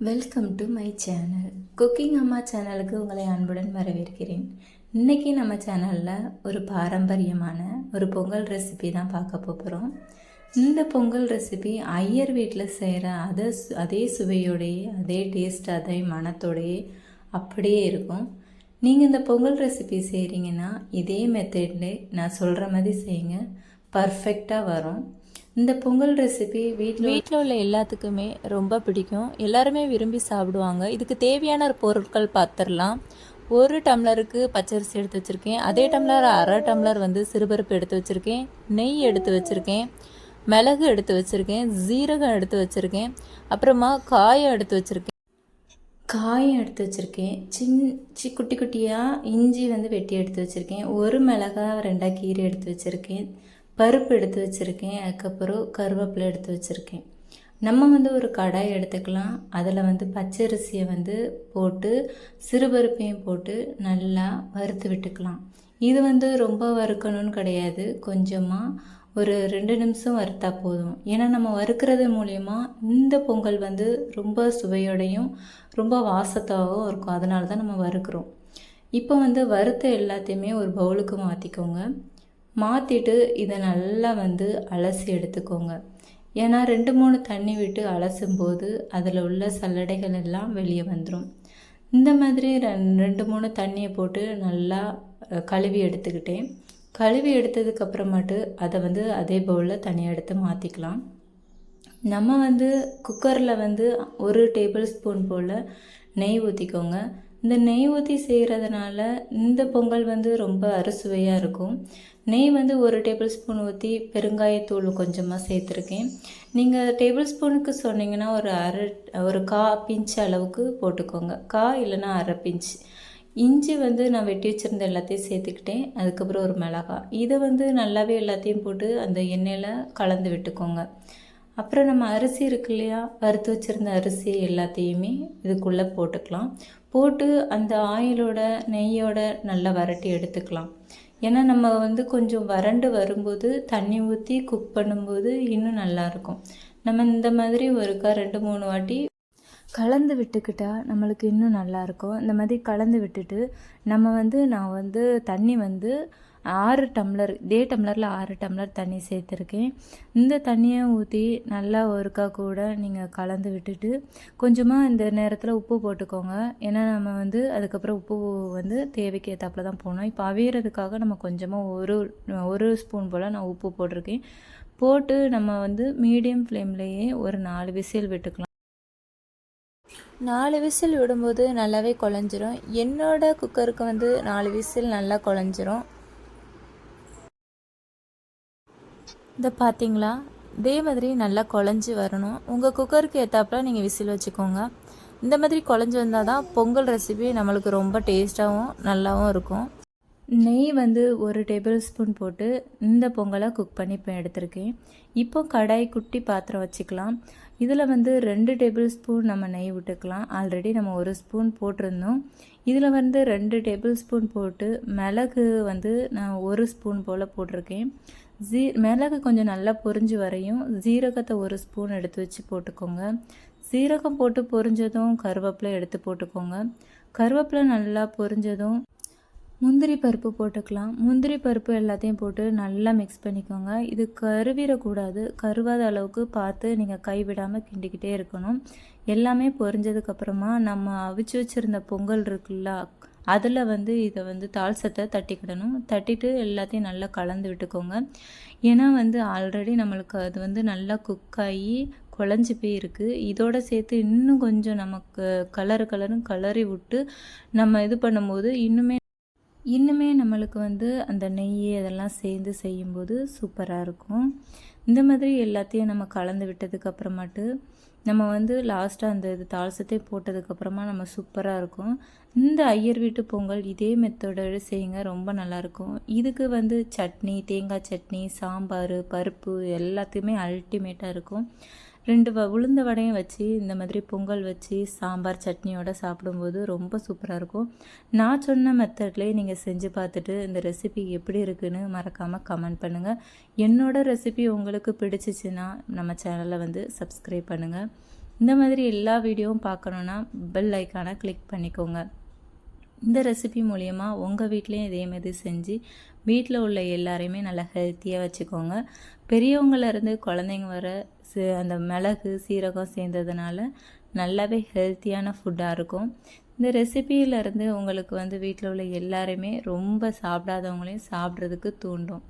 Welcome to my channel cooking அம்மா சேனலுக்கு உங்களை அன்புடன் வரவேற்கிறேன். இன்றைக்கி நம்ம சேனலில் ஒரு பாரம்பரியமான ஒரு பொங்கல் ரெசிபி தான் பார்க்க போகிறோம் இந்த பொங்கல் ரெசிபி ஐயர் வீட்டில் செய்கிற அதே சு- அதே சுவையோடையே அதே டேஸ்ட் அதே மனத்தோடையே அப்படியே இருக்கும். நீங்கள் இந்த பொங்கல் ரெசிபி செய்கிறீங்கன்னா இதே மெத்தட்லே நான் சொல்கிற மாதிரி செய்யுங்க. பர்ஃபெக்டாக வரும். இந்த பொங்கல் ரெசிபி வீட்டில் வீட்டில் உள்ள எல்லாத்துக்குமே ரொம்ப பிடிக்கும். எல்லாருமே விரும்பி சாப்பிடுவாங்க. இதுக்கு தேவையான பொருட்கள் பார்த்துடலாம் ஒரு டம்ளருக்கு பச்சரிசி எடுத்து வச்சுருக்கேன். அதே டம்ளர் அரை டம்ளர் வந்து சிறுபருப்பு எடுத்து வச்சுருக்கேன். நெய் எடுத்து வச்சுருக்கேன். மிளகு எடுத்து வச்சுருக்கேன். ஜீரகம் எடுத்து வச்சுருக்கேன். அப்புறமா காயம் எடுத்து வச்சுருக்கேன். காயம் எடுத்து வச்சுருக்கேன். சின் சி குட்டி குட்டியாக இஞ்சி வந்து வெட்டி எடுத்து வச்சுருக்கேன். ஒரு மிளகா ரெண்டாக கீரை எடுத்து வச்சுருக்கேன். பருப்பு எடுத்து வச்சுருக்கேன் அதுக்கப்புறம் கருவேப்பிலை எடுத்து வச்சுருக்கேன். நம்ம வந்து ஒரு கடாய் எடுத்துக்கலாம். அதில் வந்து பச்சரிசியை வந்து போட்டு சிறுபருப்பையும் போட்டு நல்லா வறுத்து விட்டுக்கலாம். இது வந்து ரொம்ப வறுக்கணும்னு கிடையாது. கொஞ்சமாக ஒரு ரெண்டு நிமிஷம் வறுத்தா போதும். ஏன்னா நம்ம வறுக்கிறது மூலயமா இந்த பொங்கல் வந்து ரொம்ப சுவையோடையும் ரொம்ப வாசத்தாகவும் இருக்கும். அதனால தான் நம்ம வறுக்கிறோம். இப்போ வந்து வறுத்த எல்லாத்தையுமே ஒரு பவுலுக்கு மாற்றிக்கோங்க மாற்றிட்டு இதை நல்லா வந்து அலசி எடுத்துக்கோங்க. ஏன்னா ரெண்டு மூணு தண்ணி விட்டு அலசும்போது அதில் உள்ள சல்லடைகள் எல்லாம் வெளியே வந்துடும் இந்த மாதிரி ரெண் ரெண்டு மூணு தண்ணியை போட்டு நல்லா கழுவி எடுத்துக்கிட்டேன். கழுவி எடுத்ததுக்கப்புறமாட்டு அதை வந்து அதே பவுலில் தனியாக எடுத்து மாற்றிக்கலாம் நம்ம வந்து குக்கரில் வந்து ஒரு டேபிள் ஸ்பூன் போல் நெய் ஊற்றிக்கோங்க இந்த நெய் ஊற்றி செய்கிறதுனால இந்த பொங்கல் வந்து ரொம்ப அறுசுவையாக இருக்கும். நெய் வந்து ஒரு டேபிள் ஸ்பூன் ஊற்றி பெருங்காயத்தூள் கொஞ்சமாக சேர்த்துருக்கேன். நீங்கள் டேபிள் ஸ்பூனுக்கு சொன்னீங்கன்னா ஒரு அரை ஒரு கா பிஞ்ச் அளவுக்கு போட்டுக்கோங்க. கா இல்லைன்னா அரை பிஞ்ச். இஞ்சி வந்து நான் வெட்டி வச்சுருந்த எல்லாத்தையும் சேர்த்துக்கிட்டேன். அதுக்கப்புறம் ஒரு மிளகாய் இதை வந்து நல்லாவே எல்லாத்தையும் போட்டு அந்த எண்ணெயில் கலந்து விட்டுக்கோங்க. அப்புறம் நம்ம அரிசி இருக்கு இல்லையா? வறுத்து வச்சுருந்த அரிசி எல்லாத்தையுமே இதுக்குள்ளே போட்டுக்கலாம். போட்டு அந்த ஆயிலோட நெய்யோட நல்லா வரட்டி எடுத்துக்கலாம். ஏன்னா நம்ம வந்து கொஞ்சம் வறண்டு வரும்போது தண்ணி ஊற்றி குக் பண்ணும்போது இன்னும் நல்லாயிருக்கும் நம்ம இந்த மாதிரி ஒருக்கா ரெண்டு மூணு வாட்டி கலந்து விட்டுக்கிட்டால் நம்மளுக்கு இன்னும் நல்லாயிருக்கும். இந்த மாதிரி கலந்து விட்டுட்டு நம்ம வந்து நான் வந்து தண்ணி வந்து ஆறு டம்ளர் இதே டம்ளரில் ஆறு டம்ளர் தண்ணி சேர்த்துருக்கேன். இந்த தண்ணியை ஊற்றி நல்லா ஒருக்கா கூட நீங்கள் கலந்து விட்டுட்டு கொஞ்சமாக இந்த நேரத்தில் உப்பு போட்டுக்கோங்க. ஏன்னா நம்ம வந்து அதுக்கப்புறம் உப்பு வந்து தேவைக்கு ஏற்றாப்புல தான் போகணும் இப்போ அவியறதுக்காக நம்ம கொஞ்சமாக ஒரு ஒரு ஸ்பூன் போல் நான் உப்பு போட்டிருக்கேன். போட்டு நம்ம வந்து மீடியம் ஃப்ளேம்லேயே ஒரு நாலு விசில் விட்டுக்கலாம். நாலு விசில் விடும்போது நல்லாவே குழஞ்சிரும். என்னோட குக்கருக்கு வந்து நாலு விசில் நல்லா குழஞ்சிரும். இதை பார்த்தீங்களா இதே மாதிரி நல்லா குழஞ்சி வரணும். உங்கள் குக்கருக்கு ஏற்றாப்புல நீங்கள் விசில் வச்சுக்கோங்க. இந்த மாதிரி குழஞ்சி வந்தால் தான் பொங்கல் ரெசிபி நம்மளுக்கு ரொம்ப டேஸ்ட்டாகவும் நல்லாவும் இருக்கும். நெய் வந்து ஒரு டேபிள் ஸ்பூன் போட்டு இந்த பொங்கலை குக் பண்ணி இப்போ எடுத்திருக்கேன். இப்போ கடாய் குட்டி பாத்திரம் வச்சுக்கலாம். இதில் வந்து ரெண்டு டேபிள் ஸ்பூன் நம்ம நெய் விட்டுக்கலாம். ஆல்ரெடி நம்ம ஒரு ஸ்பூன் போட்டிருந்தோம். இதில் வந்து ரெண்டு டேபிள் ஸ்பூன் போட்டு மிளகு வந்து நான் ஒரு ஸ்பூன் போல் போட்டிருக்கேன். ஜீ மிளகு கொஞ்சம் நல்லா பொரிஞ்சு வரையும் ஜீரகத்தை ஒரு ஸ்பூன் எடுத்து வச்சு போட்டுக்கோங்க. சீரகம் போட்டு பொரிஞ்சதும் கருவேப்பிலை எடுத்து போட்டுக்கோங்க. கருவேப்பிலை நல்லா பொரிஞ்சதும் முந்திரி பருப்பு போட்டுக்கலாம். முந்திரி பருப்பு எல்லாத்தையும் போட்டு நல்லா மிக்ஸ் பண்ணிக்கோங்க. இது கருவிடக்கூடாது. கருவாத அளவுக்கு பார்த்து நீங்கள் கைவிடாமல் கிண்டிக்கிட்டே இருக்கணும். எல்லாமே பொரிஞ்சதுக்கப்புறமா நம்ம அவிச்சு வச்சுருந்த பொங்கல் இருக்குல்ல அதில் வந்து இதை வந்து தாள்சத்தை தட்டிக்கிடணும். தட்டிட்டு எல்லாத்தையும் நல்லா கலந்து விட்டுக்கோங்க. ஏன்னா வந்து ஆல்ரெடி நம்மளுக்கு அது வந்து நல்லா குக் ஆகி குழஞ்சி போய் இருக்குது இதோட சேர்த்து இன்னும் கொஞ்சம் நமக்கு கலர் கலரும் கலரி விட்டு நம்ம இது பண்ணும்போது இன்னுமே இன்னுமே நம்மளுக்கு வந்து அந்த நெய் அதெல்லாம் சேர்ந்து செய்யும்போது சூப்பராக இருக்கும். இந்த மாதிரி எல்லாத்தையும் நம்ம கலந்து விட்டதுக்கப்புறமாட்டு நம்ம வந்து லாஸ்ட்டாக அந்த இது தாளசத்தை போட்டதுக்கப்புறமா நம்ம சூப்பராக இருக்கும். இந்த ஐயர் வீட்டு பொங்கல் இதே மெத்தடோடு செய்யுங்க ரொம்ப நல்லாயிருக்கும் இதுக்கு வந்து சட்னி தேங்காய் சட்னி சாம்பார் பருப்பு எல்லாத்தையுமே அல்டிமேட்டாக இருக்கும். ரெண்டு வ உளுந்த வடையும் வச்சு இந்த மாதிரி பொங்கல் வச்சு சாம்பார் சட்னியோட சாப்பிடும்போது ரொம்ப சூப்பராக இருக்கும். நான் சொன்ன மெத்தட்லேயே நீங்கள் செஞ்சு பார்த்துட்டு இந்த ரெசிபி எப்படி இருக்குன்னு மறக்காமல் கமெண்ட் பண்ணுங்கள் என்னோடய ரெசிபி உங்களுக்கு பிடிச்சிச்சின்னா நம்ம சேனலை வந்து சப்ஸ்கிரைப் பண்ணுங்கள் இந்த மாதிரி எல்லா வீடியோவும் பார்க்கணுன்னா பெல் ஐக்கானை கிளிக் பண்ணிக்கோங்க. இந்த ரெசிபி மூலயமா உங்கள் வீட்லேயும் இதே மாதிரி செஞ்சு வீட்டில் உள்ள எல்லாரையுமே நல்லா ஹெல்த்தியாக வச்சுக்கோங்க. பெரியவங்கள்லேருந்து குழந்தைங்க வர சி அந்த மிளகு சீரகம் சேர்ந்ததுனால நல்லாவே ஹெல்த்தியான ஃபுட்டாக இருக்கும். இந்த ரெசிபியிலேருந்து உங்களுக்கு வந்து வீட்டில் உள்ள எல்லாருமே ரொம்ப சாப்பிடாதவங்களையும் சாப்பிட்றதுக்கு தூண்டும்.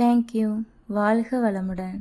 தேங்க்யூ வாழ்க வளமுடன்.